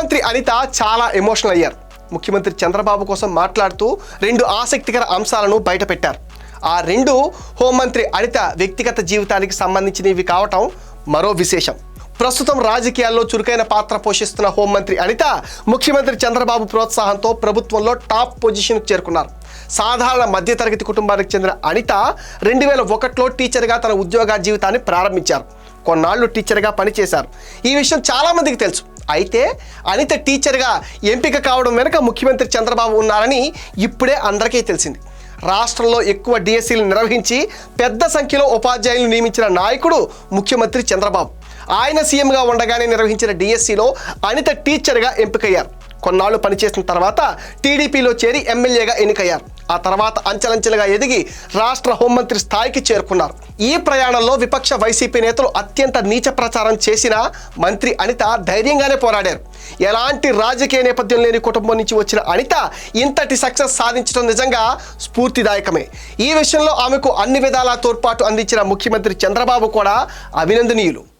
ముఖ్యమంత్రి అనిత చాలా ఎమోషనల్ అయ్యారు. ముఖ్యమంత్రి చంద్రబాబు కోసం మాట్లాడుతూ రెండు ఆసక్తికర అంశాలను బయటపెట్టారు. ఆ రెండు హోంమంత్రి అనిత వ్యక్తిగత జీవితానికి సంబంధించినవి కావటం మరో విశేషం. ప్రస్తుతం రాజకీయాల్లో చురుకైన పాత్ర పోషిస్తున్న హోంమంత్రి అనిత ముఖ్యమంత్రి చంద్రబాబు ప్రోత్సాహంతో ప్రభుత్వంలో టాప్ పొజిషన్కు చేరుకున్నారు. సాధారణ మధ్యతరగతి కుటుంబానికి చెందిన అనిత రెండు వేల ఒకటిలో టీచర్గా తన ఉద్యోగ జీవితాన్ని ప్రారంభించారు. కొన్నాళ్ళు టీచర్గా పనిచేశారు. ఈ విషయం చాలామందికి తెలుసు. అయితే అనిత టీచర్గా ఎంపిక కావడం వెనుక ముఖ్యమంత్రి చంద్రబాబు ఉన్నారని ఇప్పుడే అందరికీ తెలిసింది. రాష్ట్రంలో ఎక్కువ డిఎస్సీలు నిర్వహించి పెద్ద సంఖ్యలో ఉపాధ్యాయులు నియమించిన నాయకుడు ముఖ్యమంత్రి చంద్రబాబు. ఆయన సీఎంగా ఉండగానే నిర్వహించిన డిఎస్సిలో అనిత టీచర్గా ఎంపికయ్యారు. కొన్నాళ్ళు పనిచేసిన తర్వాత టీడీపీలో చేరి ఎమ్మెల్యేగా ఎన్నికయ్యారు. ఆ తర్వాత అంచెలంచెలుగా ఎదిగి రాష్ట్ర హోంమంత్రి స్థాయికి చేరుకున్నారు. ఈ ప్రయాణంలో విపక్ష వైసీపీ నేతలు అత్యంత నీచ ప్రచారం చేసిన మంత్రి అనిత ధైర్యంగానే పోరాడారు. ఎలాంటి రాజకీయ నేపథ్యం లేని కుటుంబం నుంచి వచ్చిన అనిత ఇంతటి సక్సెస్ సాధించడం నిజంగా స్ఫూర్తిదాయకమే. ఈ విషయంలో ఆమెకు అన్ని విధాలా తోడ్పాటు అందించిన ముఖ్యమంత్రి చంద్రబాబు కూడా అభినందనీయులు.